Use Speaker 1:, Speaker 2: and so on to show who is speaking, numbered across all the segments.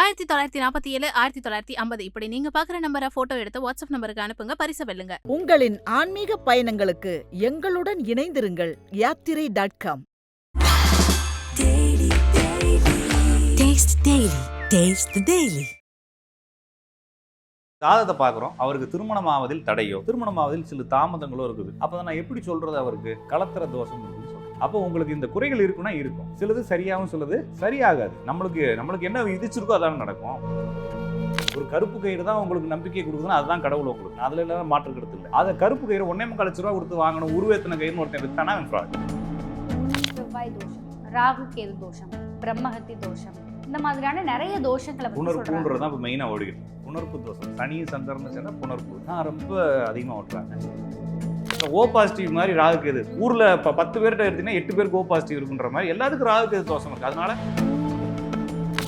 Speaker 1: ஆயிரத்தி தொள்ளாயிரத்தி நாற்பத்தி ஏழு ஆயிரத்தி தொள்ளாயிரத்தி ஐம்பது. இப்படி நீங்க பாக்குற நம்பரை போட்டோ எடுத்து வாட்ஸ்அப் நம்பருக்கு அனுப்புங்க பரிசு வெல்லுங்க.
Speaker 2: உங்களின் ஆன்மீக பயணங்களுக்கு எங்களுடன் இணைந்திருங்கள் Yathirai dot com
Speaker 3: Taste Daily. Taste the Daily.
Speaker 4: ஜாதகத்தை பார்க்குறோம் அவருக்கு திருமணம் ஆவதில் தடையோ திருமணம் ஆவதில் சில தாமதங்களோ இருக்குது. அப்போ நான் எப்படி சொல்றது அவருக்கு? கலத்திர தோஷம் சொல்றேன் அப்போ உங்களுக்கு இந்த குறைகள் இருக்குன்னா இருக்கும். சிலது சரியாகவும் சிலது சரியாகாது. நம்மளுக்கு நம்மளுக்கு என்ன விதிச்சிருக்கோ அதான் நடக்கும். ஒரு கருப்பு கயிறு தான் உங்களுக்கு நம்பிக்கை கொடுக்குதுன்னா அதுதான் கடவுள் உங்களுக்கு. அதுல எல்லாம் மாற்று கருத்து இல்லை. அதை கருப்பு கயிறு ஒன்னே முக்கால் லட்ச ரூபா கொடுத்து வாங்கணும் உருவேத்தனை கயிறுன்னு ஒருத்தன் வித்தானா.
Speaker 5: செவ்வாய் தோஷம் ராகு கேது தோஷம் பிரம்மஹத்தி தோஷம் இந்த மாதிரியான நிறைய தோஷங்களை
Speaker 4: புணர்ப்புன்றது தான் இப்போ மெயினாக ஓடிக்கிட்டு புணர்ப்பு தோஷம். சனியும் சந்திரன் சேர்ந்தா புணர்ப்பு தான் ரொம்ப அதிகமாக ஓட்டுறாங்க. ஓ பாசிட்டிவ் மாதிரி ராகு கேது. ஊரில் இப்போ பத்து பேர்கிட்ட எடுத்தீங்கன்னா எட்டு பேருக்கு ஓ பாசிட்டிவ் இருக்குன்ற மாதிரி எல்லாத்துக்கும் ராகு கேது தோஷம் இருக்குது அதனால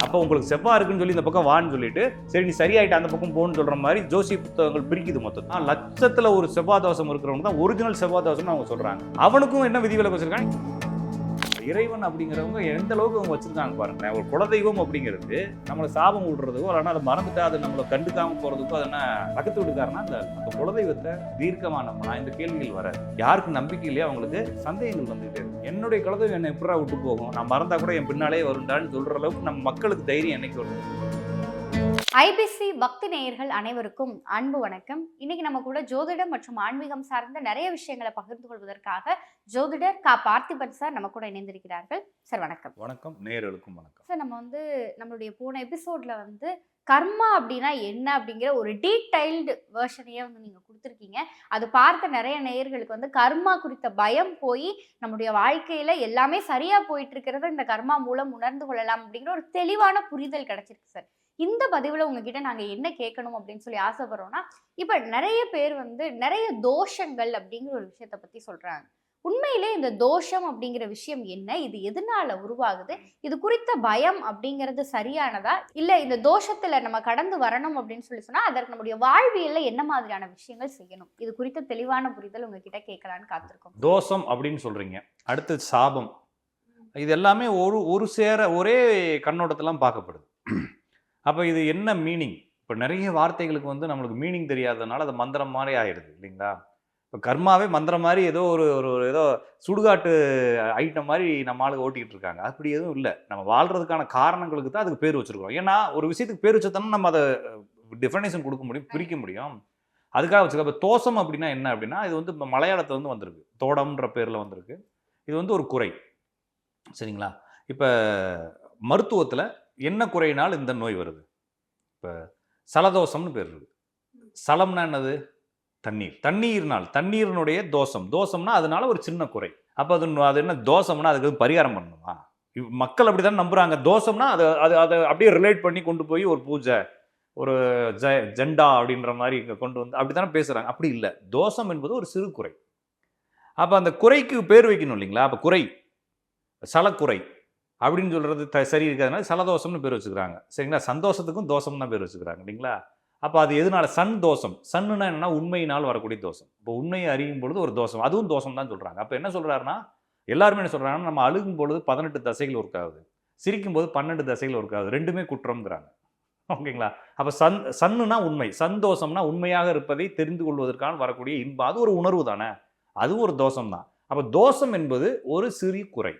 Speaker 4: அப்போ உங்களுக்கு செவ்வாய் இருக்குன்னு சொல்லி இந்த பக்கம் வான்னு சொல்லிட்டு சரி நீ சரியாயிட்டு அந்த பக்கம் போகணும்னு சொல்ற மாதிரி ஜோசி புத்தகங்கள் பிரிக்குது மொத்தம் ஆனா, லட்சத்துல ஒரு செவ்வாய் தோஷம் இருக்கிறவங்க தான் ஒரிஜினல் செவ்வாய் தோஷம்னு அவங்க சொல்றாங்க. அவனுக்கும் என்ன விதிவிலக்கு வச்சுருக்காங்க? இறைவன் அப்படிங்கிறவங்க எந்த அளவுக்கு அவங்க வச்சிருக்காங்க பாருங்களேன். ஒரு குலதெய்வம் அப்படிங்கிறது நம்மளை சாபம் விடுறதுக்கோ இல்லைன்னா அதை மறந்துட்டு அதை நம்மளை கண்டுக்காம போறதுக்கோ அதை என்ன பக்கத்து விடுக்காருன்னா அந்த அந்த குலதெய்வத்தை தீர்க்கமானம்னா இந்த கேள்விகள் வர யாருக்கு நம்பிக்கை இல்லையோ அவங்களுக்கு சந்தேகங்கள் வந்துகிட்டே என்னுடைய குலதெய்வம் என்னை எப்படா விட்டு போகும்? நான் மறந்தா கூட என் பின்னாலே வருண்டான்னு சொல்ற அளவுக்கு நம்ம மக்களுக்கு தைரியம் என்னைக்கு வரும்
Speaker 5: ஐபிசி பக்தி நேயர்கள் அனைவருக்கும் அன்பு வணக்கம். இன்னைக்கு நம்ம கூட ஜோதிடம் மற்றும் ஆன்மீகம் சார்ந்த நிறைய விஷயங்களை பகிர்ந்து கொள்வதற்காக ஜோதிடர் கா பார்த்திபன் சார் நம்ம கூட இணைந்திருக்கிறார்கள். சார் வணக்கம்.
Speaker 4: வணக்கம். நேயர்களுக்கும் வணக்கம்.
Speaker 5: சார் நம்ம வந்து நம்மளுடைய போன எபிசோட்ல வந்து கர்மா அப்படின்னா என்ன அப்படிங்கிற ஒரு டீடைல்டு வேர்ஷனையே வந்து நீங்க கொடுத்துருக்கீங்க. அது பார்த்த நிறைய நேயர்களுக்கு வந்து கர்மா குறித்த பயம் போய் நம்முடைய வாழ்க்கையில எல்லாமே சரியா போயிட்டு இருக்கிறத இந்த கர்மா மூலம் உணர்ந்து கொள்ளலாம் அப்படிங்கிற ஒரு தெளிவான புரிதல் கிடைச்சிருக்கு சார். இந்த பதிவில் உங்ககிட்ட நாங்கள் என்ன கேட்கணும் அப்படின்னு சொல்லி ஆசைப்படுறோம்னா இப்போ நிறைய பேர் வந்து நிறைய தோஷங்கள் அப்படிங்கிற ஒரு விஷயத்த பற்றி சொல்கிறாங்க உண்மையிலே இந்த தோஷம் அப்படிங்கிற விஷயம் என்ன? இது எதனால உருவாகுது? இது குறித்த பயம் அப்படிங்கிறது சரியானதா? இல்லை இந்த தோஷத்தில் நம்ம கடந்து வரணும் அப்படின்னு சொல்லி சொன்னால் அதற்கு நம்முடைய வாழ்வியல்ல என்ன மாதிரியான விஷயங்கள் செய்யணும்? இது குறித்த தெளிவான புரிதல் உங்ககிட்ட கேட்கலான்னு காத்திருக்கோம்.
Speaker 4: தோஷம் அப்படின்னு சொல்றீங்க. அடுத்து சாபம். இது எல்லாமே ஒரு ஒரு சேர ஒரே கண்ணோட்டத்திலாம் பார்க்கப்படுது. அப்போ இது என்ன மீனிங் இப்போ நிறைய வார்த்தைகளுக்கு வந்து நம்மளுக்கு மீனிங் தெரியாததுனால அது மந்திரம் மாதிரி ஆயிடுது இல்லைங்களா? இப்போ கர்மாவே மந்திரம் மாதிரி ஏதோ ஒரு ஒரு ஏதோ சுடுகாட்டு ஐட்டம் மாதிரி நம்ம ஆளுங்க ஓட்டிக்கிட்டு இருக்காங்க. அப்படி எதுவும் இல்லை. நம்ம வாழ்றதுக்கான காரணங்களுக்கு தான் அதுக்கு பேர் வச்சிருக்கோம் ஏன்னா ஒரு விஷயத்துக்கு பேர் வச்சதானே நம்ம அதை டெஃபனேஷன் கொடுக்க முடியும் பிரிக்க முடியும். அதுக்காக வச்சுக்க இப்போ தோசம் அப்படின்னா என்ன அப்படின்னா இது வந்து இப்போ மலையாளத்துல வந்து வந்திருக்கு. தோடம்ன்ற பேரில் வந்திருக்கு. இது வந்து ஒரு குறை. சரிங்களா? இப்போ மருத்துவத்தில் என்ன குறையினால் இந்த நோய் வருது? இப்போ சலதோஷம்னு பேர் இருக்குது சலம்னா என்னது? தண்ணீர். தண்ணீர்னால் தண்ணீரினுடைய தோஷம். தோஷம்னா அதனால ஒரு சின்ன குறை. அப்போ அது அது என்ன தோஷம்னா அதுக்கு பரிகாரம் பண்ணணுமா? இவ் மக்கள் அப்படி தான் நம்புகிறாங்க தோஷம்னா அது அது அதை அப்படியே ரிலேட் பண்ணி கொண்டு போய் ஒரு பூஜை ஒரு ஜ ஜெண்டா அப்படின்ற மாதிரி இங்கே கொண்டு வந்து அப்படி தானே பேசுகிறாங்க அப்படி இல்லை. தோஷம் என்பது ஒரு சிறு குறை. அப்போ அந்த குறைக்கு பேர் வைக்கணும் இல்லைங்களா? அப்போ குறை. சலக்குறை. அப்படின்னு சொல்கிறது த சரி இருக்கிறதுனால சலதோஷம்னு பேர் வச்சுக்கிறாங்க. சரிங்களா? சந்தோஷத்துக்கும் தோஷம் தான் பேர் வச்சுக்கிறாங்க. இல்லைங்களா? அப்போ அது எதனால? சன் தோஷம். சன்னுனா என்னன்னா உண்மையினால் வரக்கூடிய தோஷம். இப்போ உண்மையை அறியும் பொழுது ஒரு தோஷம். அதுவும் தோஷம் தான் சொல்கிறாங்க அப்போ என்ன சொல்கிறாருன்னா எல்லாருமே என்ன சொல்கிறாங்கன்னா நம்ம அழுகும் பொழுது பதினெட்டு தசைகள் ஒர்க் ஆகுது. சிரிக்கும் போது பன்னெண்டு தசைகள் ஒர்க் ஆகுது. ரெண்டுமே குற்றம்ங்கிறாங்க. ஓகேங்களா? அப்போ சன் சன்னுனா உண்மை. சந்தோஷம்னா உண்மையாக இருப்பதை தெரிந்து கொள்வதற்கான வரக்கூடிய இன்பம். அது ஒரு உணர்வு தானே? அது ஒரு தோஷம் தான். அப்போ தோஷம் என்பது ஒரு சிறு குறை.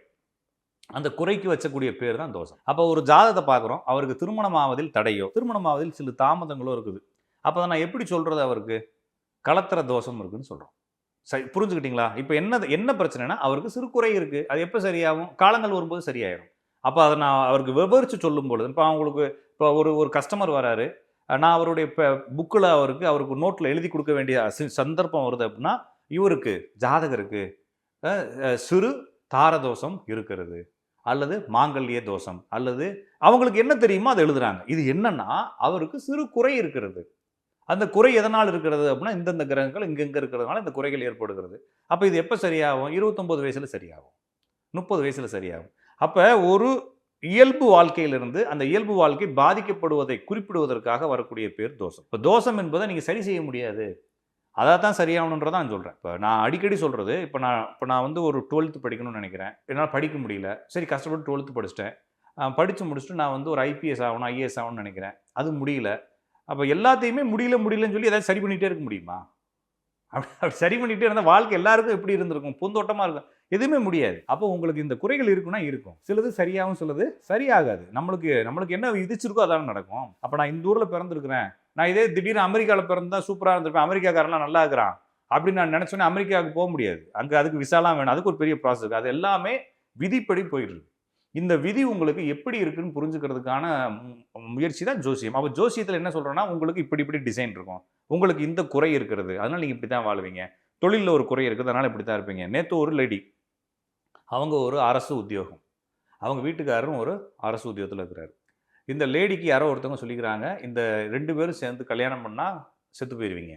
Speaker 4: அந்த குறைக்கு வச்சக்கூடிய பேர் தான் தோஷம் அப்போ ஒரு ஜாதகத்தை பார்க்குறோம். அவருக்கு திருமணம் ஆவதில் தடையோ திருமணம் ஆவதில் சில தாமதங்களோ இருக்குது. அப்போ நான் எப்படி சொல்கிறது அவருக்கு? கலத்திர தோஷம் இருக்குன்னு சொல்கிறோம் சரி புரிஞ்சுக்கிட்டீங்களா? இப்போ என்ன என்ன பிரச்சனைனா அவருக்கு சிறு குறை இருக்குது அது எப்போ சரியாகும்? காலங்கள் வரும்போது சரியாயிடும் அப்போ அதை நான் அவருக்கு விவரித்து சொல்லும் பொழுது இப்போ அவங்களுக்கு இப்போ ஒரு ஒரு கஸ்டமர் வராரு. நான் அவருடைய இப்போ புக்கில் அவருக்கு அவருக்கு நோட்டில் எழுதி கொடுக்க வேண்டிய சந்தர்ப்பம் வருது அப்படின்னா இவருக்கு ஜாதகருக்கு சிறு தாரதோஷம் இருக்கிறது. அல்லது மாங்கல்ய தோஷம் அல்லது அவங்களுக்கு என்ன தெரியுமோ அதை எழுதுறாங்க. இது என்னன்னா அவருக்கு சிறு குறை இருக்கிறது. அந்த குறை எதனால் இருக்கிறது அப்படின்னா இந்தந்த கிரகங்கள் இங்கெங்கே இருக்கிறதுனால இந்த குறைகள் ஏற்படுகிறது. அப்போ இது எப்போ சரியாகும்? இருபத்தொம்போது வயசில் சரியாகும். முப்பது வயசில் சரியாகும். அப்போ ஒரு இயல்பு வாழ்க்கையிலிருந்து அந்த இயல்பு வாழ்க்கை பாதிக்கப்படுவதை குறிப்பிடுவதற்காக வரக்கூடிய பேர் தோஷம். இப்போ தோஷம் என்பதை நீங்கள் சரி செய்ய முடியாது. அதான் தான் சரியாகணுன்றதான் நான் சொல்கிறேன் இப்போ நான் அடிக்கடி சொல்கிறது இப்போ நான் இப்போ நான் வந்து ஒரு டுவெல்த்து படிக்கணும்னு நினைக்கிறேன். என்னால் படிக்க முடியல. சரி கஷ்டப்பட்டு டுவெல்த்து படிச்சிட்டேன். படித்து முடிச்சுட்டு நான் வந்து ஒரு ஐபிஎஸ் ஆகணும் ஐஏஎஸ் ஆகணும்னு நினைக்கிறேன். அது முடியல. அப்போ எல்லாத்தையுமே முடியல முடியலன்னு சொல்லி ஏதாவது சரி பண்ணிகிட்டே இருக்க முடியுமா? அப்படி அப்படி சரி பண்ணிகிட்டே இருந்தால் வாழ்க்கை எல்லாருக்கும் எப்படி இருந்திருக்கும்? பூந்தோட்டமாக இருக்கும். எதுவுமே முடியாது. அப்போ உங்களுக்கு இந்த குறைகள் இருக்குன்னா இருக்கும். சிலது சரியாகவும் சிலது சரியாகாது. நம்மளுக்கு நம்மளுக்கு என்ன விதிச்சிருக்கோ அதான நடக்கும். அப்போ நான் இந்த ஊரில் பிறந்திருக்கிறேன். நான் இதே திடீர்னு அமெரிக்காவில் பிறந்தா சூப்பராக இருந்திருப்பேன். அமெரிக்காக்காரெல்லாம் நல்லா இருக்கிறான். அப்படின்னு நான் நினச்சோன்னே அமெரிக்காவுக்கு போக முடியாது. அங்கே அதுக்கு விசாலாம் வேணும். அதுக்கு ஒரு பெரிய ப்ராசஸ் அது எல்லாமே விதிப்படி போயிடுது. இந்த விதி உங்களுக்கு எப்படி இருக்குன்னு புரிஞ்சுக்கிறதுக்கான முயற்சி தான் ஜோசியம். அப்போ ஜோசியத்தில் என்ன சொல்கிறோன்னா உங்களுக்கு இப்படி இப்படி டிசைன் இருக்கும். உங்களுக்கு இந்த குறை இருக்கிறது. அதனால் நீங்கள் இப்படி தான் வாழ்வீங்க. தொழிலில் ஒரு குறை இருக்குது. அதனால் இப்படி தான் இருப்பீங்க. நேற்று ஒரு லேடி அவங்க ஒரு அரசு உத்தியோகம். அவங்க வீட்டுக்காரரும் ஒரு அரசு உத்தியோகத்தில் இருக்கிறாரு. இந்த லேடிக்கு யாரோ ஒருத்தவங்க சொல்லிக்கிறாங்க இந்த ரெண்டு பேரும் சேர்ந்து கல்யாணம் பண்ணால் செத்து போயிடுவீங்க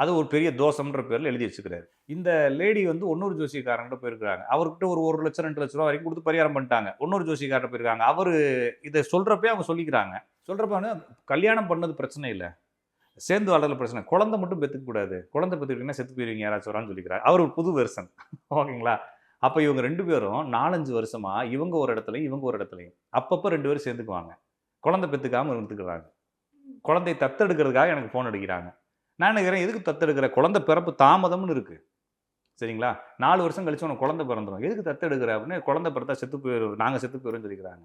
Speaker 4: அது ஒரு பெரிய தோஷம்ன்ற பேரில் எழுதி வச்சுக்கிறாரு. இந்த லேடி வந்து இன்னொரு ஜோசியக்காரன்கிட்ட போயிருக்காங்க அவர்கிட்ட ஒரு ஒரு லட்சம் ரெண்டு லட்ச ரூபா வரைக்கும் கொடுத்து பரிகாரம் பண்ணிட்டாங்க. இன்னொரு ஜோசியக்காரர்கிட்ட போயிருக்காங்க. அவர் இதை சொல்கிறப்பே அவங்க சொல்லிக்கிறாங்க. சொல்கிறப்ப கல்யாணம் பண்ணது பிரச்சனை இல்லை. சேர்ந்து வாழ்றதுல பிரச்சனை குழந்தை மட்டும் பெற்றுக்க கூடாது. குழந்தை பெற்றுக்கிட்டீங்கன்னா செத்து போயிருவீங்க யாராச்சும் வரான்னு சொல்லிக்கிறார். அவர் ஒரு புது வெர்சன் ஓகேங்களா? அப்போ இவங்க ரெண்டு பேரும் நாலஞ்சு வருஷமா இவங்க ஒரு இடத்துலையும் இவங்க ஒரு இடத்துலையும். அப்பப்போ ரெண்டு பேரும் சேர்ந்துக்குவாங்க. குழந்தை பெற்றுக்காம இருந்துக்கிறாங்க. குழந்தையை தத்தெடுக்கிறதுக்காக எனக்கு ஃபோன் அடிக்கிறாங்க. நான் நினைக்கிறேன் எதுக்கு தத்தெடுக்கிற? குழந்தை பிறப்பு தாமதம்னு இருக்குது சரிங்களா? நாலு வருஷம் கழிச்சு உனக்கு குழந்தை பிறந்துடும் எதுக்கு தத்தெடுக்கிற? அப்படின்னு குழந்தை பிறந்தா செத்து போயிடும் நாங்கள் செத்து போயிடும் சொல்லிக்கிறாங்க.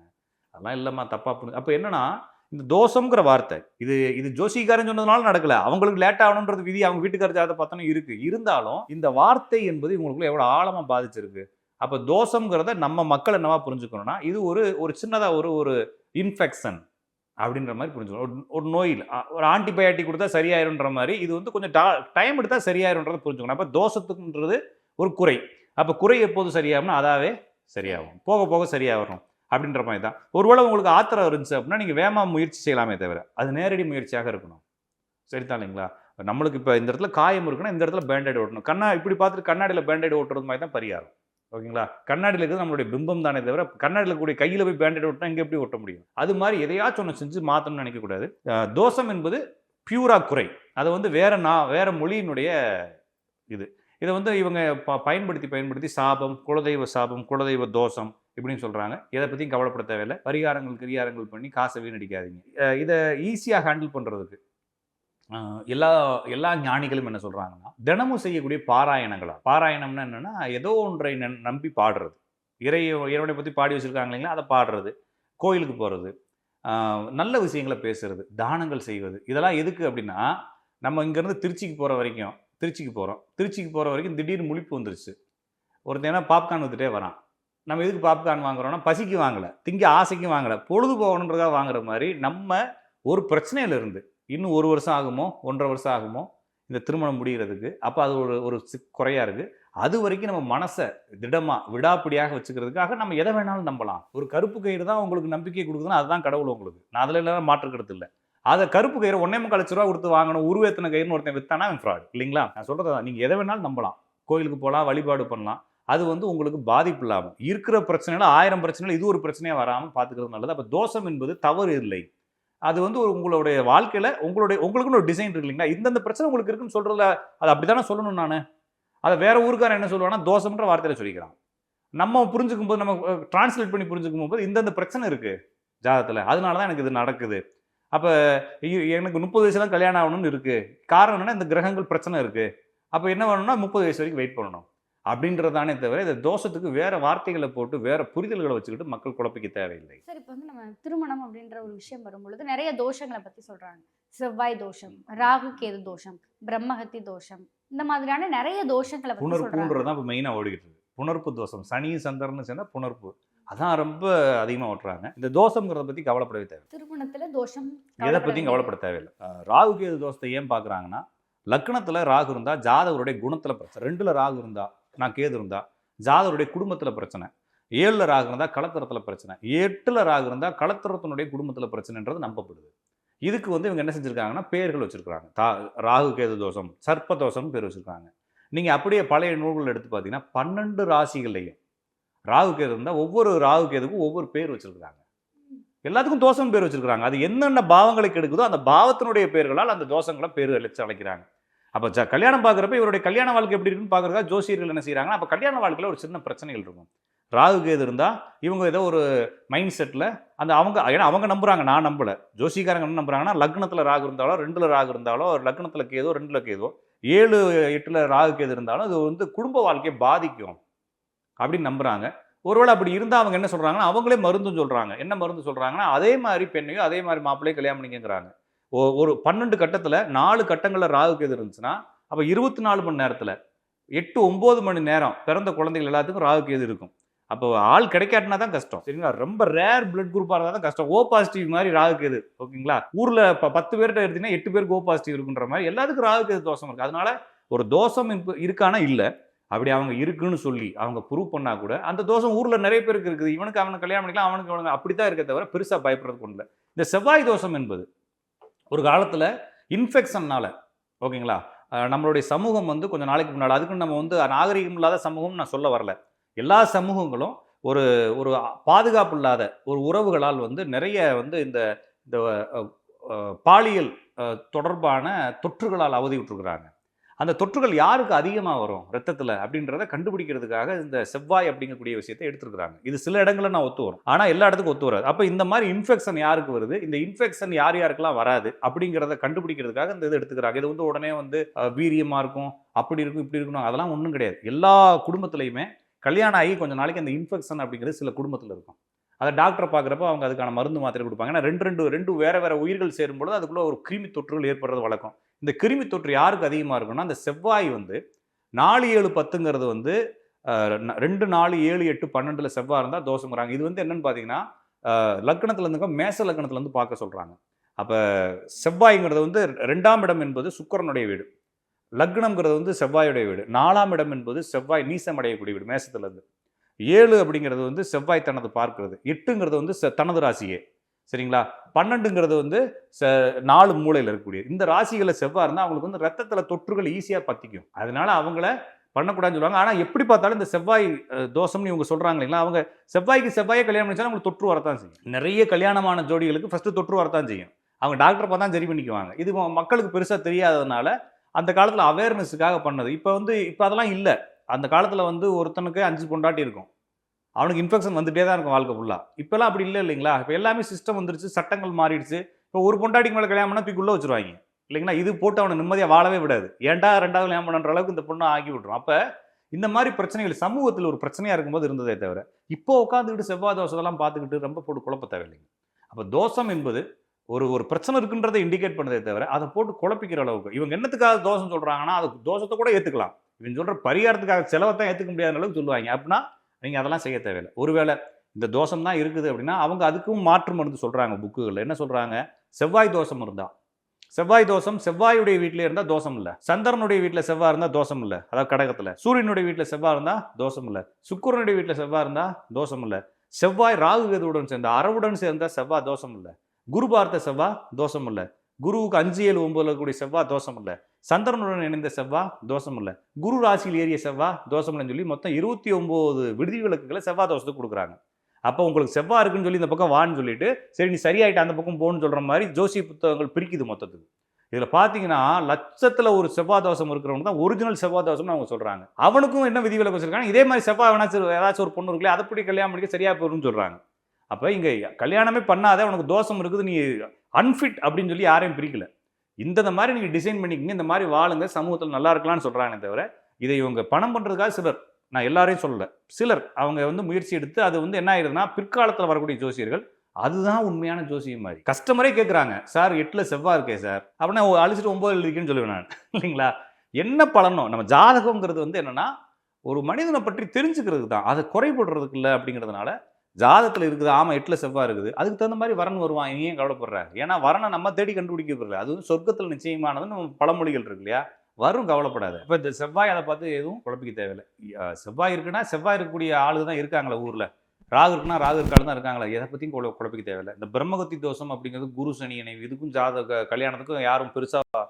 Speaker 4: அதெல்லாம் இல்லைம்மா தப்பாக புரிஞ்சு அப்போ என்னன்னா இந்த தோஷம்ங்கிற வார்த்தை இது இது ஜோசிகாரன் சொன்னதுனால நடக்கல. அவங்களுக்கு லேட் ஆகணுன்றது விதி அவங்க வீட்டுக்கார ஜாதகத்தை பார்த்தோன்னா இருக்கு. இருந்தாலும் இந்த வார்த்தை என்பது இவங்களுக்குள்ள எவ்வளோ ஆழமாக பாதிச்சிருக்கு. அப்போ தோஷங்கிறத நம்ம மக்கள் என்னவா புரிஞ்சுக்கணும்னா இது ஒரு ஒரு சின்னதாக ஒரு ஒரு இன்ஃபெக்ஷன் அப்படின்ற மாதிரி புரிஞ்சுக்கணும். ஒரு- ஒரு நோயில் ஒரு ஆன்டிபயோட்டிக் கொடுத்தா சரியாயிருன்ற மாதிரி இது வந்து கொஞ்சம் டைம் எடுத்தால் சரியாயிருன்றதை புரிஞ்சுக்கணும். அப்போ தோஷத்துக்குன்றது ஒரு குறை. அப்போ குறை எப்போது சரியாகும்னா அதாவே சரியாகும். போக போக சரியாக வரும் அப்படின்ற மாதிரி தான். ஒருவேளை உங்களுக்கு ஆத்திரம் இருந்துச்சு அப்படின்னா நீங்கள் வேமா முயற்சி செய்யலாமே தவிர அது நேரடி முயற்சியாக இருக்கணும். சரிதான் இல்லைங்களா? நம்மளுக்கு இப்போ இந்த இடத்துல காயம் இருக்குன்னா இந்த இடத்துல பேண்டைடு ஓட்டணும். கண்ணா இப்படி பார்த்துட்டு கண்ணாடியில் பேண்டைடு ஓட்டுறது மாதிரி தான் பரிகாரம். ஓகேங்களா? கண்ணாடியில் இருக்கிறது நம்மளுடைய பிம்பம் தானே தவிர கண்ணாடியில் கூடிய கையில் போய் பேண்டேட் ஓட்டினா இங்கே எப்படி ஓட்ட முடியும்? அது மாதிரி எதையாச்சும் ஒன்று செஞ்சு மாற்றணும்னு நினைக்கக்கூடாது. தோஷம் என்பது பியூரா குறை. அதை வந்து வேற நான் வேற மொழியினுடைய இது. இதை வந்து இவங்க ப பயன்படுத்தி பயன்படுத்தி சாபம் குலதெய்வ சாபம் குலதெய்வ தோஷம் இப்படின்னு சொல்கிறாங்க எதை பற்றியும் கவலைப்பட தேவையில்லை. பரிகாரங்கள் கிரிகாரங்கள் பண்ணி காசை வீணடிக்காதீங்க. இதை ஈஸியாக ஹேண்டில் பண்ணுறதுக்கு எல்லா எல்லா ஞானிகளும் என்ன சொல்கிறாங்கன்னா தினமும் செய்யக்கூடிய பாராயணங்களா? பாராயணம்னா என்னென்னா ஏதோ ஒன்றை நன்- நம்பி பாடுறது. இறை இறைவனை பற்றி பாடி வச்சுருக்காங்க இல்லைங்களா? அதை பாடுறது. கோயிலுக்கு போகிறது நல்ல விஷயங்களை பேசுறது. தானங்கள் செய்வது. இதெல்லாம் எதுக்கு அப்படின்னா நம்ம இங்கேருந்து திருச்சிக்கு போகிற வரைக்கும் திருச்சிக்கு போகிறோம் திருச்சிக்கு போகிற வரைக்கும் திடீர்னு முழிப்பு வந்துருச்சு. ஒருத்தன் பாப்கார்ன் வித்துட்டே வரான். நம்ம எதுக்கு பாப்கார்ன் வாங்குறோம்னா பசிக்கு வாங்கலை திங்க ஆசைக்கும் வாங்கலை பொழுது போகணுன்றதாக வாங்குற மாதிரி நம்ம ஒரு பிரச்சனையிலிருந்து இன்னும் ஒரு வருஷம் ஆகுமோ ஒன்றரை வருஷம் ஆகுமோ இந்த திருமணம் முடிகிறதுக்கு அப்போ அது ஒரு ஒரு குறையாக இருக்குது அது வரைக்கும் நம்ம மனசை திடமாக விடாப்பிடியாக வச்சுக்கிறதுக்காக நம்ம எதை வேணாலும் நம்பலாம். ஒரு கருப்பு கயிறு தான் உங்களுக்கு நம்பிக்கை கொடுக்குதுன்னா அதுதான் கடவுள் உங்களுக்கு. நான் அதில் எல்லாம் மாற்றுக்கிறது இல்லை. அதை கருப்பு கயிறு ஒன்றே முக்கால் லட்ச ரூபா கொடுத்து வாங்கணும் உருவேத்தனை கயிறுன்னு ஒருத்தன் வித்தானா ஃப்ராட் இல்லைங்களா? நான் சொல்கிறதா நீங்கள் எதை வேணாலும் நம்பலாம். கோயிலுக்கு போகலாம் வழிபாடு பண்ணலாம். அது வந்து உங்களுக்கு பாதிப்பு இல்லாமல் இருக்கிற பிரச்சனைகள் ஆயிரம் பிரச்சனைகள் இது ஒரு பிரச்சனையாக வராமல் பார்த்துக்கிறது நல்லது. அப்போ தோஷம் என்பது தவறு இல்லை. அது வந்து ஒரு உங்களுடைய வாழ்க்கையில் உங்களுடைய உங்களுக்குன்னு ஒரு டிசைன் இருக்கு இல்லைங்களா? இந்தந்த பிரச்சனை உங்களுக்கு இருக்குன்னு சொல்கிறதுல அது அப்படி தானே சொல்லணும் நான்? அதை வேற ஊருக்காரன் என்ன சொல்லுவான்னா தோஷம்ன்ற வார்த்தையில் சொல்லிக்கிறான். நம்ம புரிஞ்சுக்கும் போது நம்ம டிரான்ஸ்லேட் பண்ணி புரிஞ்சுக்கும் போது இந்தந்த பிரச்சனை இருக்குது ஜாதகத்தில். அதனால தான் எனக்கு இது நடக்குது. அப்போ எனக்கு முப்பது வயசுலாம் கல்யாணம் ஆகணும்னு இருக்கு. காரணம் என்னன்னா இந்த கிரகங்கள் பிரச்சனை இருக்குது அப்போ என்ன பண்ணணும்னா முப்பது வயசு வரைக்கும் வெயிட் பண்ணணும். அப்படின்றதானே தவிர இந்த தோஷத்துக்கு வேற வார்த்தைகளை போட்டு வேற புரிதல்களை வச்சுக்கிட்டு மக்கள் குழப்பிக்க தேவையில்லை.
Speaker 5: சார் இப்போ வந்து நம்ம திருமணம் அப்படின்ற ஒரு விஷயம் வரும்பொழுது நிறைய தோஷங்களை பத்தி சொல்றாங்க. செவ்வாய் தோஷம் ராகு கேது தோஷம் பிரம்மஹத்தி தோஷம் இந்த மாதிரியான நிறைய தோஷங்களை
Speaker 4: புணர்ப்புன்றது தான் இப்போ மெயினாக ஓடிக்கிட்டு இருக்கு. புணர்ப்பு தோஷம் சனி சந்திரன்னு சேர்ந்தா புணர்ப்பு. அதான் ரொம்ப அதிகமாக ஓட்டுறாங்க. இந்த தோஷங்கிறத பற்றி கவலைப்படவே தேவை
Speaker 5: திருமணத்துல தோஷம்
Speaker 4: எதை பற்றியும் கவலைப்பட தேவையில்லை. ராகு கேது தோஷத்தை ஏன் பார்க்குறாங்கன்னா லக்னத்தில் ராகு இருந்தால் ஜாதகருடைய குணத்தில் பிரச்சனை. ரெண்டில் ராகு இருந்தால் நான் கேது இருந்தா ஜாதகருடைய குடும்பத்தில் பிரச்சனை. ஏழில் ராகு இருந்தால் களத்திரத்தில் பிரச்சனை. எட்டில் ராகு இருந்தால் களத்திரத்தினுடைய குடும்பத்தில் பிரச்சனைன்றது நம்பப்படுது. இதுக்கு வந்து இவங்க என்ன செஞ்சுருக்காங்கன்னா பேர்கள் வச்சுருக்காங்க தா ராகு கேது தோஷம் சர்ப்ப தோஷம்னு பேர் வச்சுருக்காங்க. நீங்கள் அப்படியே பழைய நூல்கள் எடுத்து பார்த்தீங்கன்னா பன்னெண்டு ராசிகள்லையும் ராகு கேது இருந்தால் ஒவ்வொரு ராகு கேதுக்கும் ஒவ்வொரு பேர் வச்சுருக்காங்க எல்லாத்துக்கும் தோஷம் பேர் வச்சுருக்காங்க அது என்னென்ன பாவங்களுக்கு எடுக்குதோ அந்த பாவத்தினுடைய பேர்களால் அந்த தோஷங்களை பேர் அழைச்சு அழைக்கிறாங்க. அப்போ ஜ கல்யாணம் பார்க்குறப்ப இவருடைய கல்யாண வாழ்க்கை எப்படி இருக்குன்னு பார்க்குறதா ஜோசியர்கள் என்ன செய்கிறாங்கன்னா அப்போ கல்யாண வாழ்க்கையில் ஒரு சின்ன பிரச்சனைகள் இருக்கும். ராகு கேது இருந்தால் இவங்க ஏதோ ஒரு மைண்ட் செட்டில் அந்த அவங்க ஏன்னா அவங்க நம்புறாங்க நான் நம்பல. ஜோசிக்காரங்க என்ன நம்புறாங்கன்னா லக்னத்தில் ராகு இருந்தாலோ ரெண்டில் ராகு இருந்தாலோ லக்னத்தில் கேதோ ரெண்டில் கேதோ ஏழு எட்டில் ராகு கேது இருந்தாலும் அது வந்து குடும்ப வாழ்க்கையை பாதிக்கும் அப்படின்னு நம்புறாங்க. ஒருவேளை அப்படி இருந்தால் அவங்க என்ன சொல்கிறாங்கன்னா அவங்களே மருந்தும் சொல்கிறாங்க என்ன மருந்து சொல்கிறாங்கன்னா அதே மாதிரி பெண்ணையும் அதே மாதிரி மாப்பிள்ளையும் கல்யாணம் பண்ணிக்கங்கிறாங்க. ஒரு பன்னெண்டு கட்டத்தில் நாலு கட்டங்களில் ராகு கேது இருந்துச்சுன்னா அப்போ இருபத்தி நாலு மணி நேரத்தில் எட்டு ஒம்பது மணி நேரம் பிறந்த குழந்தைகள் எல்லாத்துக்கும் ராகு கேது இருக்கும். அப்போ ஆள் கிடைக்காட்டினா தான் கஷ்டம். சரிங்களா? ரொம்ப ரேர் பிளட் குரூப்பாக இருந்தால் தான் கஷ்டம். ஓ பாசிட்டிவ் மாதிரி ராகு கேது ஓகேங்களா? ஊரில் இப்போ பத்து பேர்கிட்ட எடுத்தீங்கன்னா எட்டு பேருக்கு ஓ பாசிட்டிவ் இருக்குன்ற மாதிரி எல்லாத்துக்கும் ராகு கேது தோஷம் இருக்குது அதனால ஒரு தோஷம் இருக்கானா? இல்லை. அப்படி அவங்க இருக்குன்னு சொல்லி அவங்க ப்ரூவ் பண்ணால் கூட அந்த தோஷம் ஊரில் நிறைய பேருக்கு இருக்குது. இவனுக்கு அவனை கல்யாணம் பண்ணிக்கலாம் அவனுக்கு அவனுக்கு. அப்படித்தான் இருக்க தவிர பெருசாக பயப்படுறது கொண்டு இந்த செவ்வாய் தோஷம் என்பது ஒரு காலத்தில் இன்ஃபெக்ஷன்னால் ஓகேங்களா? நம்மளுடைய சமூகம் வந்து கொஞ்சம் நாளைக்கு முன்னால் அதுக்கு நம்ம வந்து நாகரிகம் இல்லாத சமூகம் நான் சொல்ல வரல. எல்லா சமூகங்களும் ஒரு ஒரு பாதுகாப்பு இல்லாத ஒரு உறவுகளால் வந்து நிறைய வந்து இந்த இந்த பாலியல் தொடர்பான தொற்றுகளால் அவதிவிட்டுருக்குறாங்க அந்த தொற்றுகள் யாருக்கு அதிகமாக வரும் ரத்தத்தில் அப்படின்றத கண்டுபிடிக்கிறதுக்காக இந்த செவ்வாய் அப்படிங்கக்கூடிய விஷயத்தை எடுத்துருக்காங்க இது சில இடங்களில் நான் ஒத்து வரும். ஆனால் எல்லா இடத்துக்கும் ஒத்து வராது. அப்போ இந்த மாதிரி இன்ஃபெக்ஷன் யாருக்கு வருது? இந்த இன்ஃபெக்ஷன் யார் யாருக்கெல்லாம் வராது? அப்படிங்கிறத கண்டுபிடிக்கிறதுக்காக இந்த இது எடுத்துக்கிறாங்க. இது வந்து உடனே வந்து வீரியமாக இருக்கும் அப்படி இருக்கும் இப்படி இருக்கணும் அதெல்லாம் ஒன்றும் கிடையாது. எல்லா குடும்பத்துலையுமே கல்யாணம் ஆகி கொஞ்சம் நாளைக்கு அந்த இன்ஃபெக்ஷன் அப்படிங்கிறது சில குடும்பத்தில் இருக்கும். அதை டாக்டரை பார்க்குறப்ப அவங்க அதுக்கான மருந்து மாத்திரை கொடுப்பாங்க. ஏன்னா ரெண்டு ரெண்டு ரெண்டு வேறு வேற உயிர்கள் சேரும்பொழுது அதுக்குள்ளே ஒரு கிருமி தொற்றுகள் ஏற்படுறது வழக்கம். இந்த கிருமி தொற்று யாருக்கு அதிகமாக இருக்குன்னா அந்த செவ்வாய் வந்து நாலு ஏழு பத்துங்கிறது வந்து ரெண்டு நாலு ஏழு எட்டு பன்னெண்டில் செவ்வாய் இருந்தால் தோஷங்கிறாங்க இது வந்து என்னன்னு பார்த்தீங்கன்னா அஹ், மேச லக்னத்துல இருந்து பார்க்க சொல்கிறாங்க அப்போ செவ்வாய்ங்கிறது வந்து ரெண்டாம் இடம் என்பது சுக்கரனுடைய வீடு. லக்னம்ங்கிறது வந்து செவ்வாயுடைய வீடு. நாலாம் இடம் என்பது செவ்வாய் நீசம் அடையக்கூடிய வீடு மேசத்துலேருந்து ஏழு அப்படிங்கிறது வந்து செவ்வாய் தனது பார்க்கிறது. எட்டுங்கிறது வந்து செ- தனது ராசியே. சரிங்களா? பன்னெண்டுங்கிறது வந்து ச நாலு மூலையில் இருக்கக்கூடிய இந்த ராசிகளை செவ்வாய் இருந்தால் அவங்களுக்கு வந்து ரத்தத்தில் தொற்றுகள் ஈஸியாக பற்றிக்கும் அதனால அவங்கள பண்ணக்கூடாதுன்னு சொல்லுவாங்க. ஆனால் எப்படி பார்த்தாலும் இந்த செவ்வாய் தோஷம்னு இவங்க சொல்கிறாங்க இல்லைங்களா? அவங்க செவ்வாய்க்கு செவ்வாயை கல்யாணம் பண்ணிச்சாலும் அவங்களுக்கு தொற்று வரத்தான் செய்யும். நிறைய கல்யாணமான ஜோடிகளுக்கு ஃபஸ்ட்டு தொற்று வரத்தான் செய்யும். அவங்க டாக்டர் பார்த்தா சரி பண்ணிக்குவாங்க. இது மக்களுக்கு பெருசாக தெரியாததுனால அந்த காலத்தில் அவேர்னஸுக்காக பண்ணது. இப்போ வந்து இப்போ அதெல்லாம் இல்லை. அந்த காலத்தில் வந்து ஒருத்தனுக்கு அஞ்சு பொண்டாட்டி இருக்கும். அவனுக்கு இன்ஃபெக்ஷன் வந்துட்டே தான் இருக்கும் வாழ்க்கை ஃபுல்லாக இப்போல்லாம் அப்படி இல்லை இல்லைங்களா? இப்போ எல்லாமே சிஸ்டம் வந்துருச்சு சட்டங்கள் மாறிடுச்சு. இப்போ ஒரு பொண்டாட்டிக்கு மேலே கல்யாணம் பண்ணால் தூக்கி வச்சுருவாங்க. இல்லைங்களா? இது போட்டு அவனை நிம்மதியாக வாழவே விடாது. ஏன்டா ரெண்டாவது கல்யாணம் பண்ணுற அளவுக்கு இந்த பொண்ணை ஆக்கி விட்றோம் அப்போ இந்த மாதிரி பிரச்சனைகள் சமூகத்தில் ஒரு பிரச்சனையாக இருக்கும்போது இருந்ததே தவிர இப்போ உட்காந்துக்கிட்டு செவ்வாய் தோசைலாம் பார்த்துக்கிட்டு ரொம்ப போட்டு குழப்ப தேவையில்லைங்க. அப்போ தோஷம் என்பது ஒரு ஒரு பிரச்சனை இருக்குன்றதை இண்டிகேட் பண்ணதே தவிர அதை போட்டு குழப்பிக்கிற அளவுக்கு இவங்க என்னத்துக்காக தோஷம் சொல்கிறாங்கன்னா அது தோஷத்தை கூட ஏற்றுக்கலாம் இவங்க சொல்கிற பரிகாரத்துக்காக செலவை தான் ஏற்றுக்க முடியாத அளவுக்கு சொல்லுவாங்க. அப்படின்னா நீங்கள் அதெல்லாம் செய்ய தேவையில்லை. ஒருவேளை இந்த தோஷம் தான் இருக்குது அப்படின்னா அவங்க அதுக்கும் மாற்று மருந்து சொல்கிறாங்க புக்குகளில். என்ன சொல்கிறாங்க செவ்வாய் தோஷம் இருந்தால் செவ்வாய் தோஷம் செவ்வாயுடைய வீட்டிலே இருந்தால் தோஷம் இல்லை. சந்திரனுடைய வீட்டில் செவ்வாய் இருந்தால் தோஷம் இல்லை. அதாவது கடகத்தில். சூரியனுடைய வீட்டில் செவ்வாய் இருந்தால் தோஷம் இல்லை. சுக்கிரனுடைய வீட்டில் செவ்வாய் இருந்தால் தோஷம் இல்லை. செவ்வாய் ராகு கேதுவுடன் சேர்ந்த அரவுடன் சேர்ந்தால் செவ்வாய் தோஷம் இல்லை. குரு பார்த்த செவ்வாய் தோஷம் இல்லை. குருவுக்கு அஞ்சு ஏழு ஒன்பதுல கூடிய செவ்வாய் தோஷம் இல்லை. சந்திரனுடன் இணைந்த செவ்வாய் தோஷம் இல்லை. குரு ராசியில் ஏறிய செவ்வாய் தோஷம் இல்லைன்னு சொல்லி மொத்தம் இருபத்தி ஒம்பது விடுதி விளக்குகளை செவ்வாய் தோஷத்துக்கு கொடுக்குறாங்க. அப்போ உங்களுக்கு செவ்வாய் இருக்குன்னு சொல்லி இந்த பக்கம் வான்னு சொல்லிட்டு சரி நீ சரியாயிட்ட அந்த பக்கம் போகணும்னு சொல்கிற மாதிரி ஜோசிய புத்தகங்கள் பிரிக்குது மொத்தத்துக்கு. இதில் பார்த்தீங்கன்னா லட்சத்தில் ஒரு செவ்வாய் தோஷம் இருக்கிறவங்க தான் ஒரிஜினல் செவ்வாய் தோஷம்னு அவங்க சொல்கிறாங்க அவனுக்கும் என்ன விதி விலக்கு வச்சிருக்காங்க? இதே மாதிரி செவ்வாய் வேணாச்சும் ஏதாச்சும் ஒரு பொண்ணு இருக்குல்ல அதை பிடி கல்யாணம் பண்ணிக்க சரியாக போயிரும்னு சொல்கிறாங்க அப்போ இங்கே கல்யாணமே பண்ணாத உனக்கு தோஷம் இருக்குது நீ அன்ஃபிட் அப்படின்னு சொல்லி யாரையும் பிரிக்கலை. இந்த மாதிரி நீங்கள் டிசைன் பண்ணிக்கங்க இந்த மாதிரி வாழுங்க சமூகத்தில் நல்லா இருக்கலாம்னு சொல்கிறாங்க தவிர இதை இவங்க பணம் பண்ணுறதுக்காக சிலர் நான் எல்லாரையும் சொல்லலை சிலர் அவங்க வந்து முயற்சி எடுத்து அது வந்து என்ன ஆயிருதுன்னா பிற்காலத்தில் வரக்கூடிய ஜோசியர்கள் அதுதான் உண்மையான ஜோசியம் மாதிரி. கஸ்டமரே கேட்குறாங்க சார் எட்டில் செவ்வாய் இருக்கே சார். அப்படின்னா அழிச்சிட்டு ஒம்பது இருக்கேன்னு சொல்லுவேன் நான். இல்லைங்களா? என்ன பலனோ நம்ம ஜாதகங்கிறது வந்து என்னென்னா ஒரு மனிதனை பற்றி தெரிஞ்சுக்கிறதுக்கு தான் அதை குறைபடுறதுக்கு இல்லை அப்படிங்கிறதுனால ஜாதகத்தில் இருக்குது ஆமாம் எட்டில் செவ்வாய் இருக்குது. அதுக்கு தகுந்த மாதிரி வரன் வருவான் ஏன் கவலைப்படுற. ஏன்னா வரனை நம்ம தேடி கண்டுபிடிக்க போகிறல அது வந்து சொர்க்கத்தில் நிச்சயமானது நம்ம பழமொழிகள் இருக்கு இல்லையா? வரும் கவலைப்படாது. இப்போ இந்த செவ்வாய் அதை பார்த்து எதுவும் குழப்பிக்க தேவையில்லை. செவ்வாய் இருக்குன்னா செவ்வாய் இருக்கக்கூடிய ஆளு தான் இருக்காங்களே ஊரில். ராகு இருக்குன்னா ராகு இருக்காலும் தான் இருக்காங்களா. எதை பற்றியும் குழ குழப்பிக்க தேவையில்லை. இந்த பிரம்மகத்தி தோஷம் அப்படிங்கிறது குரு சனி இணைவு. இதுக்கும் ஜாதக கல்யாணத்துக்கும் யாரும் பெருசாக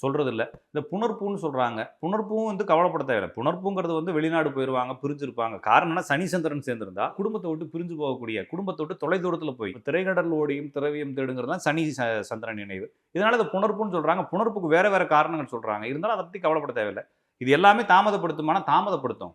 Speaker 4: சொல்கிறது இல்லை இந்த புணர்ப்புன்னு சொல்கிறாங்க புணர்ப்பும் வந்து கவலைப்பட தேவையில்லை. புணர்ப்புங்கிறது வந்து வெளிநாடு போயிடுவாங்க பிரிஞ்சிருப்பாங்க. காரணம்னா சனி சந்திரன் சேர்ந்திருந்தா குடும்பத்தை விட்டு பிரிஞ்சு போகக்கூடிய குடும்பத்தை விட்டு தொலைதூரத்தில் போய் திரைக்கடல் ஓடியும் திரவியம் தேடுங்கிறது தான் சனி ச- சந்திரன் நினைவு. இதனால் அதை புணர்ப்புன்னு சொல்கிறாங்க புணர்ப்புக்கு வேறு வேற காரணங்கள் சொல்கிறாங்க இருந்தாலும் அதை பற்றி கவலைப்பட தேவையில்லை. இது எல்லாமே தாமதப்படுத்துமானா தாமதப்படுத்தும்.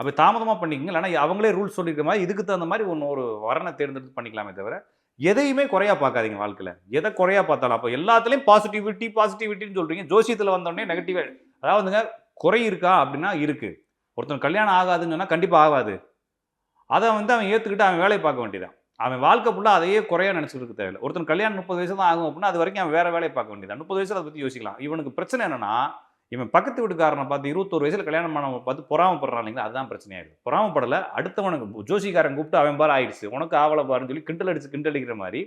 Speaker 4: அப்போ தாமதமாக பண்ணிக்கோங்க. இல்லைன்னா அவங்களே ரூல்ஸ் சொல்லியிருக்க மாதிரி இதுக்கு தகுந்த மாதிரி ஒன்று ஒரு வரனை தேர்ந்தெடுத்து பண்ணிக்கலாமே தவிர எதையுமே குறையா பார்க்காதீங்க வாழ்க்கையில். எதை குறையா பார்த்தாலும் அப்போ எல்லாத்துலேயும் பாசிட்டிவிட்டி பாசிட்டிவிட்டின்னு சொல்கிறீங்க ஜோசியத்தில் வந்தோடனே நெகட்டிவ் அதாவதுங்க குறை இருக்கா அப்படின்னா இருக்குது ஒருத்தன் கல்யாணம் ஆகாதுன்னு சொன்னால் கண்டிப்பாக ஆகாது. அதை வந்து அவன் ஏற்றுக்கிட்டு அவன் வேலையை பார்க்க வேண்டியதான் அவன் வாழ்க்கை ஃபுல்லாக அதையே குறையா நினச்சிட்டு இருக்க தேவையில்லை. ஒருத்தன் கல்யாணம் முப்பது வயசு தான் ஆகும் அப்படின்னா அது வரைக்கும் அவன் வேற வேலையை பார்க்க வேண்டியதான் முப்பது வயசில் அதை பற்றி யோசிக்கலாம். இவனுக்கு பிரச்சனை என்னன்னா இவன் பக்கத்து வீட்டுக்காரனை பார்த்து இருபத்தோரு வயசுல கல்யாணம் பண்ணவங்க பார்த்து பொறாமப்படுறான் இல்லைங்களா? அதுதான் பிரச்சனையாயிடும் பொறாமப்படலை. அடுத்தவனுக்கு ஜோசிக்காரன் கூப்பிட்டு அவன் பாரு ஆயிடுச்சு. உனக்கு ஆவலை பாருன்னு சொல்லி கிண்டல் அடிச்சு கிண்டல் அடிக்கிற மாதிரி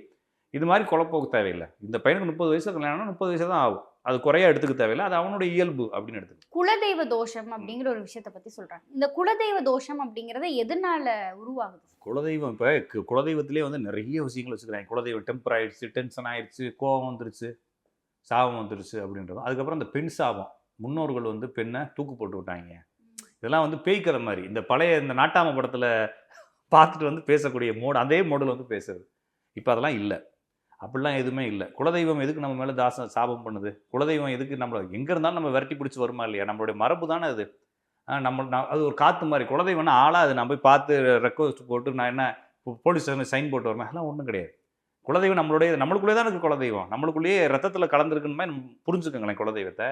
Speaker 4: இது மாதிரி குழப்போக்கு தேவையில்லை. இந்த பையனுக்கு முப்பது வயசுல கல்யாணம் முப்பது வயசு தான் ஆகும். அது குறையா எடுத்துக்க தேவையில்லை. அது அவனுடைய இயல்பு அப்படின்னு எடுத்துக்க.
Speaker 5: குலதெய்வ தோஷம் அப்படிங்கிற ஒரு விஷயத்தை பத்தி சொல்றாங்க. இந்த குலதெய்வ தோஷம் அப்படிங்கறது எதனால உருவாகுது?
Speaker 4: குலதெய்வம் இப்போ குலதெய்வத்திலே வந்து நிறைய விஷயங்கள் வச்சுக்கிறாங்க. குலதெய்வம் டெம்பர் ஆயிடுச்சு டென்ஷன் ஆயிடுச்சு கோபம் வந்துருச்சு சாபம் வந்துருச்சு அப்படின்றது அதுக்கப்புறம் இந்த பெண் சாபம். முன்னோர்கள் வந்து பெண்ணை தூக்கு போட்டு விட்டாங்க. இதெல்லாம் வந்து பேய்க்கிற மாதிரி. இந்த பழைய இந்த நாட்டாம படத்துல பார்த்துட்டு வந்து பேசக்கூடிய மோடு அதே மோடில் வந்து பேசுறது. இப்போ அதெல்லாம் இல்லை. அப்படிலாம் எதுவுமே இல்லை. குலதெய்வம் எதுக்கு நம்ம மேலே தாச சாபம் பண்ணுது? குலதெய்வம் எதுக்கு நம்மளை எங்கே இருந்தாலும் நம்ம விரட்டி பிடிச்சி வருமா இல்லையா? நம்மளுடைய மரபு தானே அது. நம்ம அது ஒரு காற்று மாதிரி. குலதெய்வம்னா ஆளா அது. நான் போய் பார்த்து ரெக்வஸ்ட் போட்டு நான் என்ன போலீஸ் ஸ்டேஷனில் சைன் போட்டு வருவேன். அதெல்லாம் ஒன்றும் கிடையாது. குலதெய்வம் நம்மளுடைய நம்மளுக்குள்ளே தான் இருக்குது குலதெய்வம். நம்மளுக்குள்ளேயே ரத்தத்தில் கலந்துருக்குன்னு புரிஞ்சுக்கோங்களேன் குலதெய்வத்தை.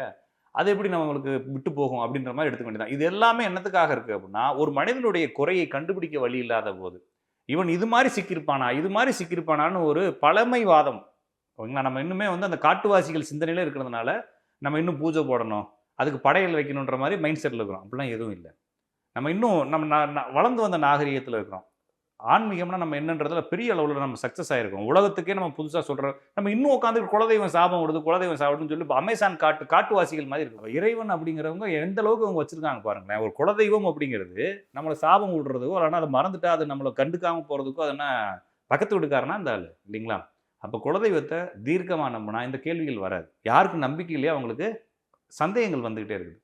Speaker 4: அது எப்படி நம்மளுக்கு விட்டு போகும் அப்படின்ற மாதிரி எடுத்துக்க வேண்டியதான் இது எல்லாமே என்னத்துக்காக இருக்குது அப்படின்னா ஒரு மனிதனுடைய குறையை கண்டுபிடிக்க வழி இல்லாத போது இவன் இது மாதிரி சிக்கியிருப்பானா இது மாதிரி சிக்கியிருப்பானான்னு ஒரு பழமைவாதம். ஓகேங்களா? நம்ம இன்னுமே வந்து அந்த காட்டுவாசிகள் சிந்தனையில் இருக்கிறதுனால நம்ம இன்னும் பூஜை போடணும் அதுக்கு படையல் வைக்கணுன்ற மாதிரி மைண்ட் செட்டில் இருக்கிறோம். அப்படிலாம் எதுவும் இல்லை. நம்ம இன்னும் நம்ம வளர்ந்து வந்த நாகரீகத்தில் இருக்கிறோம். ஆன்மீகம்னா நம்ம என்னன்றதுல பெரிய அளவில் நம்ம சக்ஸஸ் ஆகிருக்கோம் உலகத்துக்கே நம்ம புதுசாக சொல்கிறோம் நம்ம இன்னும் உட்காந்து குலதெய்வம் சாபம் விடுது குலதெய்வம் சாப்பிடுன்னு சொல்லி இப்ப அமேசான் காட்டு காட்டுவாசிகள் மாதிரி இருக்கும் இறைவன் அப்படிங்கிறவங்க எந்த அளவுக்கு அவங்க வச்சுருக்காங்க பாருங்களேன். ஒரு குலதெய்வம் அப்படிங்கிறது நம்மளை சாபம் விடுறதுக்கோ இல்லைனா அதை மறந்துட்டா அது நம்மளை கண்டுக்காமல் போகிறதுக்கோ அது என்ன பக்கத்து வீட்டுக்காரனா அந்த ஆள் இல்லைங்களா? அப்போ குலதெய்வத்தை தீர்க்கமாக நம்பினா இந்த கேள்விகள் வராது. யாருக்கு நம்பிக்கை இல்லையோ அவங்களுக்கு சந்தேகங்கள் வந்துக்கிட்டே இருக்குது.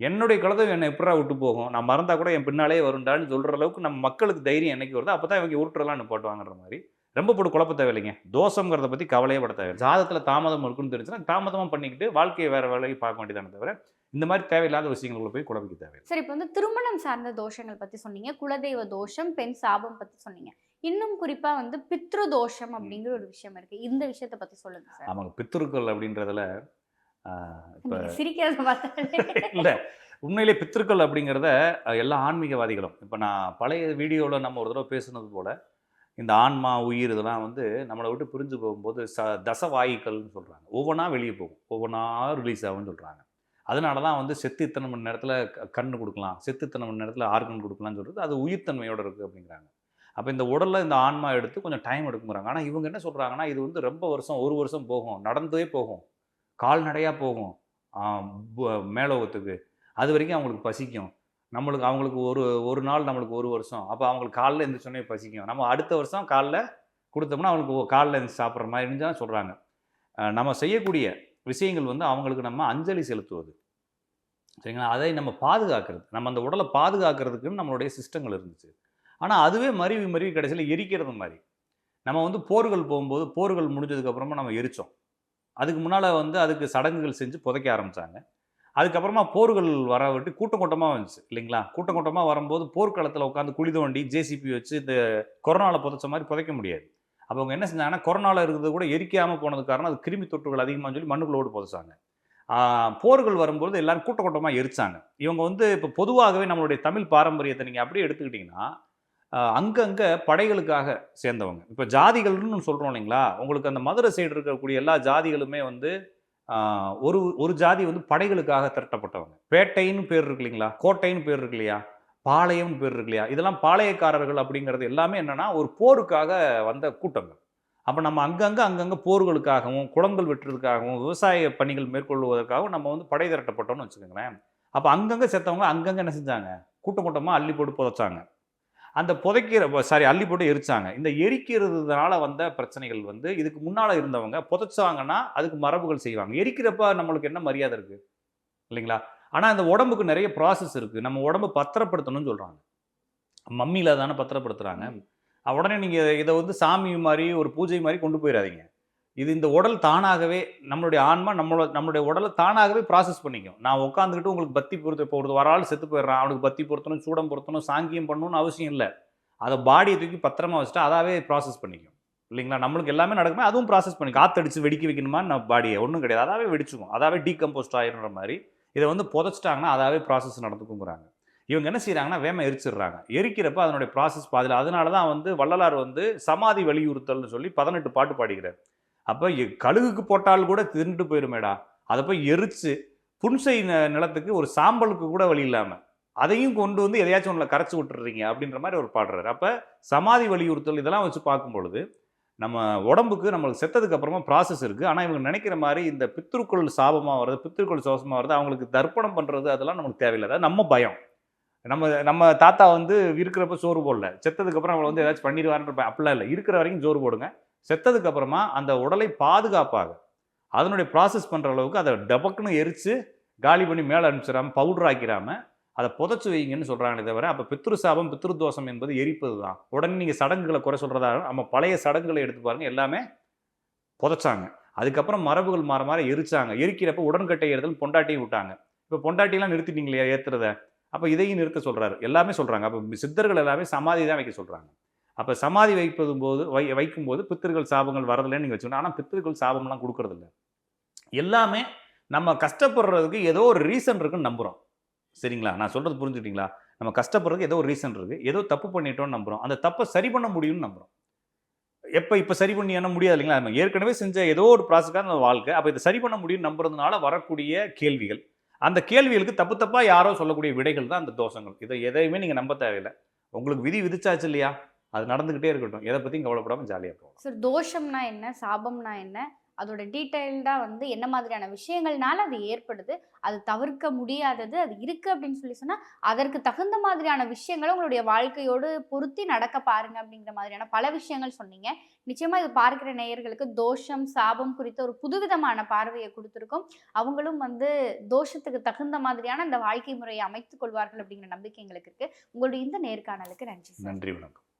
Speaker 4: என்னுடைய குலதெய்வம் என்னை எப்படா விட்டு போகும்? நான் மறந்தா கூட என் பின்னாலே வருண்டான்னு சொல்கிற அளவுக்கு நம்ம மக்களுக்கு தைரியம் என்னைக்கு வருதோ அப்போ தான் இவங்க உருட்டுறலாம்னு போட்டுவாங்கன்ற மாதிரி. ரொம்ப போட்டு குழப்ப தேவையில்லைங்க. தோஷங்கிறத பற்றி கவலையே பட தேவை ஜாதத்தில் தாமதம் இருக்குன்னு தெரிஞ்சுன்னா தாமதமாக பண்ணிக்கிட்டு வாழ்க்கையை வேறு வேலையை பார்க்க வேண்டியதானே தவிர இந்த மாதிரி தேவையில்லாத விஷயங்களுக்குள்ள போய் குழப்பிக்க தேவை
Speaker 5: சரி இப்போ வந்து திருமணம் சார்ந்த தோஷங்கள் பத்தி சொன்னீங்க. குலதெய்வ தோஷம் பெண் சாபம் பத்தி சொன்னீங்க. இன்னும் குறிப்பா வந்து பித்ரு தோஷம் அப்படிங்கிற ஒரு விஷயம் இருக்கு. இந்த விஷயத்தை பத்தி சொல்லுங்க சார்.
Speaker 4: ஆமாங்க. பித்திருக்கள் அப்படின்றதுல இப்போ இல்லை உண்மையிலே பித்திருக்கள் அப்படிங்கிறத எல்லா ஆன்மீகவாதிகளும் இப்போ நான் பழைய வீடியோவில் நம்ம ஒரு தடவை பேசுனது போல் இந்த ஆன்மா உயிர் இதெல்லாம் வந்து நம்மளை விட்டு பிரிஞ்சு போகும்போது ச தசவாயுக்கள்னு சொல்கிறாங்க ஒவ்வொன்றா வெளியே போகும். ஒவ்வொன்றா ரிலீஸ் ஆகும்னு சொல்கிறாங்க அதனால தான் வந்து செத்து இத்தனை மணி நேரத்தில் கண்ணு கொடுக்கலாம். செத்து இத்தனை மணி நேரத்தில் ஆர்கன் கொடுக்கலாம்னு சொல்கிறது அது உயிர்த்தன்மையோட இருக்குது அப்படிங்கிறாங்க. அப்போ இந்த உடலில் இந்த ஆன்மா எடுத்து கொஞ்சம் டைம் எடுக்குங்கிறாங்க ஆனால் இவங்க என்ன சொல்கிறாங்கன்னா இது வந்து ரொம்ப வருஷம் ஒரு வருஷம் போகும். நடந்தே போகும். கால்நடையாக போகும். மேலோகத்துக்கு. அது வரைக்கும் அவங்களுக்கு பசிக்கும். நம்மளுக்கு அவங்களுக்கு ஒரு ஒரு நாள் நம்மளுக்கு ஒரு வருஷம். அப்போ அவங்களுக்கு காலைல எழுந்திரிச்சோடனே பசிக்கும். நம்ம அடுத்த வருஷம் காலைல கொடுத்தோம்னா அவங்களுக்கு காலில் காலைல சாப்பிட்ற மாதிரி தான் சொல்கிறாங்க நம்ம செய்யக்கூடிய விஷயங்கள் வந்து அவங்களுக்கு நம்ம அஞ்சலி செலுத்துவது. சரிங்களா? அதை நம்ம பாதுகாக்கிறது. நம்ம அந்த உடலை பாதுகாக்கிறதுக்குன்னு நம்மளுடைய சிஸ்டங்கள் இருந்துச்சு. ஆனால் அதுவே மருவி மருவி கடைசியில் எரிக்கிறது மாதிரி. நம்ம வந்து போர்கள் போகும்போது போர்கள் முடிஞ்சதுக்கப்புறமா நம்ம எரித்தோம் அதுக்கு முன்னால் வந்து அதுக்கு சடங்குகள் செஞ்சு புதைக்க ஆரம்பித்தாங்க அதுக்கப்புறமா போர்கள் வர விட்டு கூட்டம் கூட்டமாக வந்துச்சு இல்லைங்களா? கூட்டம் கூட்டமாக வரும்போது போர்க்களத்தில் உட்காந்து குழி தோண்டி ஜேசிபி வச்சு இந்த கொரோனாவில் புதைச்ச மாதிரி புதைக்க முடியாது. அப்போ அவங்க என்ன செஞ்சாங்கன்னா கொரோனாவில் இருக்கிறது கூட எரிக்காமல் போனது காரணம் அது கிருமி தொற்றுகள் அதிகமாக சொல்லி மண்ணுக்குள்ளோடு புதைச்சாங்க. போர்கள் வரும்போது எல்லாரும் கூட்ட கூட்டமாக எரிச்சாங்க. இவங்க வந்து இப்போ பொதுவாகவே நம்மளுடைய தமிழ் பாரம்பரியத்தை நீங்கள் அப்படியே எடுத்துக்கிட்டிங்கன்னா அங்கங்கே படைகளுக்காக சேர்ந்தவங்க. இப்போ ஜாதிகள்னு சொல்கிறோம் இல்லைங்களா? உங்களுக்கு அந்த மதுரை சைடு இருக்கக்கூடிய எல்லா ஜாதிகளுமே வந்து ஒரு ஒரு ஜாதி வந்து படைகளுக்காக திரட்டப்பட்டவங்க. பேட்டைன்னு பேர் இருக்கு இல்லைங்களா? கோட்டைன்னு பேர் இருக்கு இல்லையா? பாளையம்னு பேர் இருக்கு இல்லையா? இதெல்லாம் பாளையக்காரர்கள் அப்படிங்கிறது எல்லாமே என்னன்னா ஒரு போருக்காக வந்த கூட்டங்கள். அப்போ நம்ம அங்கங்கே அங்கங்கே போர்களுக்காகவும் குளங்கள் வெட்டுறதுக்காகவும் விவசாய பணிகள் மேற்கொள்வதற்காகவும் நம்ம வந்து படை திரட்டப்பட்டோம்னு வச்சுக்கோங்களேன். அப்போ அங்கங்கே செத்தவங்க அங்கங்கே என்ன செஞ்சாங்க? கூட்டம் கூட்டமாக அள்ளி போட்டு புதைச்சாங்க. அந்த புதைக்கிற சாரி அள்ளி போட்டு எரிச்சாங்க. இந்த எரிக்கிறதுனால வந்த பிரச்சனைகள் வந்து இதுக்கு முன்னால் இருந்தவங்க புதைச்சாங்கன்னா அதுக்கு மரபுகள் செய்வாங்க. எரிக்கிறப்ப நம்மளுக்கு என்ன மரியாதை இருக்குது இல்லைங்களா? ஆனால் அந்த உடம்புக்கு நிறைய ப்ராசஸ் இருக்குது நம்ம உடம்பு பத்திரப்படுத்தணும்னு சொல்கிறாங்க மம்மியில் தானே பத்திரப்படுத்துகிறாங்க உடனே நீங்கள் இதை வந்து சாமி மாதிரி ஒரு பூஜை மாதிரி கொண்டு போயிடாதீங்க இது இந்த உடல் தானாகவே நம்மளுடைய ஆன்மா நம்மளோட நம்மளுடைய உடலை தானாகவே ப்ராசஸ் பண்ணிக்கும். நான் உட்காந்துக்கிட்டு உங்களுக்கு பத்தி பொறுத்து இப்போ ஒரு வரால் செத்து போயிடுறான். அவனுக்கு பத்தி பொருத்தணும் சூடம் பொருத்தணும் சாங்கியம் பண்ணணும்னு அவசியம் இல்லை. அதை பாடியை தூக்கி பத்திரமா வச்சுட்டு அதாவே ப்ராசஸ் பண்ணிக்கும். இல்லைங்களா? நம்மளுக்கு எல்லாமே நடக்குமே அதுவும் ப்ராசஸ் பண்ணி காத்தடிச்சு வெடிக்க வைக்கணுமா நம்ம பாடியை ஒன்றும் கிடையாது. அதாவே வெடிச்சுக்கும். அதாவே டீகம்போஸ்ட் ஆயிருன்ற மாதிரி. இதை வந்து புதைச்சிட்டாங்கன்னா அதாவே ப்ராசஸ் நடந்துக்குங்கிறாங்க. இவங்க என்ன செய்கிறாங்கன்னா வேம எரிச்சிடுறாங்க. எரிக்கிறப்ப அதனுடைய ப்ராசஸ் பாதியில் அதனால தான் வந்து வள்ளலார் வந்து சமாதி வலியுறுத்தல்னு சொல்லி பதினெட்டு பாட்டு பாடுகிறார் அப்போ கழுகுக்கு போட்டால் கூட தின்னுட்டு போயிருமேடா. அதை போய் எரிச்சு புன்சை ந- நிலத்துக்கு ஒரு சாம்பலுக்கு கூட வழி இல்லாமல் அதையும் கொண்டு வந்து எதையாச்சும் ஒன்றில் கரைச்சி விட்டுறீங்க அப்படின்ற மாதிரி ஒரு பாடுறாரு அப்போ சமாதி வலியுறுத்தல் இதெல்லாம் வச்சு பார்க்கும் பொழுது நம்ம உடம்புக்கு நம்மளுக்கு செத்ததுக்கு அப்புறமா ப்ராசஸ் இருக்குது ஆனால் இவங்க நினைக்கிற மாதிரி இந்த பித்திருக்குள் சாபமாக வருது பித்திருக்குள் சோசமாக வருது அவங்களுக்கு தர்ப்பணம் பண்ணுறது அதெல்லாம் நமக்கு தேவையில்லை. அதாவது நம்ம பயம். நம்ம நம்ம தாத்தா வந்து இருக்கிறப்ப சோறு போடல. செத்ததுக்கு அப்புறம் அவளை வந்து ஏதாச்சும் பண்ணிடுவாருன்ற அப்படிலாம் இல்லை. இருக்கிற வரைக்கும் சோறு போடுங்க. செத்ததுக்கு அப்புறமா அந்த உடலை பாதுகாப்பாக அதனுடைய ப்ராசஸ் பண்ணுற அளவுக்கு அதை டபக்குன்னு எரித்து காலி பண்ணி மேலே அனுப்பிச்சிடாம பவுடர் ஆக்கிராம அதை புதைச்சு வைங்கன்னு சொல்கிறாங்களே தவிர அப்போ பித்ரு சாபம் பித்ரு தோஷம் என்பது எரிப்பது தான். உடனே நீங்கள் சடங்குகளை குறை சொல்கிறதா நம்ம பழைய சடங்குகளை எடுத்து பாருங்கள் எல்லாமே புதைச்சாங்க. அதுக்கப்புறம் மரபுகள் மாற மாற எரிச்சாங்க. எரிக்கிறப்ப உடன்கட்டை ஏறுதல் பொண்டாட்டியும் விட்டாங்க. இப்போ பொண்டாட்டிலாம் நிறுத்திட்டீங்களே ஏற்றுறத அப்போ இதையும் நிறுத்த சொல்கிறாரு எல்லாமே சொல்கிறாங்க அப்போ சித்தர்கள் எல்லாமே சமாதி தான் வைக்க சொல்கிறாங்க அப்போ சமாதி வைப்பது போது வை வைக்கும்போது பித்திருக்கள் சாபங்கள் வரதில்லைன்னு நீங்கள் வச்சுக்கணும். ஆனால் பித்திருக்கள் சாபம்லாம் கொடுக்கறதில்ல. எல்லாமே நம்ம கஷ்டப்படுறதுக்கு ஏதோ ஒரு ரீசன் இருக்குன்னு நம்புகிறோம் சரிங்களா? நான் சொல்கிறது புரிஞ்சுக்கிட்டீங்களா? நம்ம கஷ்டப்படுறதுக்கு ஏதோ ஒரு ரீசன் இருக்குது ஏதோ தப்பு பண்ணிட்டோம்னு நம்புகிறோம் அந்த தப்பை சரி பண்ண முடியும்னு நம்புகிறோம் எப்போ இப்போ சரி பண்ணி என்ன முடியாது இல்லைங்களா? நம்ம ஏற்கனவே செஞ்ச ஏதோ ஒரு ப்ராசஸ்க்காக நம்ம வாழ்க்கை. அப்போ இதை சரி பண்ண முடியும்னு நம்புறதுனால வரக்கூடிய கேள்விகள். அந்த கேள்விகளுக்கு தப்பு தப்பாக யாரோ சொல்லக்கூடிய விடைகள் தான் அந்த தோஷங்கள். இதை எதையுமே நீங்கள் நம்ப தேவையில்லை. உங்களுக்கு விதி விதிச்சாச்சு இல்லையா? அது நடந்துக்கிட்டே இருக்கட்டும். எதை பற்றியும் கவலைப்படாமல் ஜாலியாக போகலாம்
Speaker 5: சார் தோஷம்னா என்ன? சாபம்னா என்ன? அதோட டீட்டெயில்டாக வந்து என்ன மாதிரியான விஷயங்கள்னால அது ஏற்படுது? அது தவிர்க்க முடியாதது அது இருக்கு அப்படின்னு சொல்லி சொன்னா அதற்கு தகுந்த மாதிரியான விஷயங்களை உங்களுடைய வாழ்க்கையோடு பொருத்தி நடக்க பாருங்க அப்படிங்கிற மாதிரியான பல விஷயங்கள் சொன்னீங்க. நிச்சயமா இது பார்க்கிற நேயர்களுக்கு தோஷம் சாபம் குறித்த ஒரு புதுவிதமான பார்வையை கொடுத்துருக்கோம். அவங்களும் வந்து தோஷத்துக்கு தகுந்த மாதிரியான இந்த வாழ்க்கை முறையை அமைத்துக் கொள்வார்கள் அப்படிங்கிற நம்பிக்கை எங்களுக்கு இருக்கு. உங்களுடைய இந்த நேர்காணலுக்கு நன்றி சார்
Speaker 4: நன்றி வணக்கம்.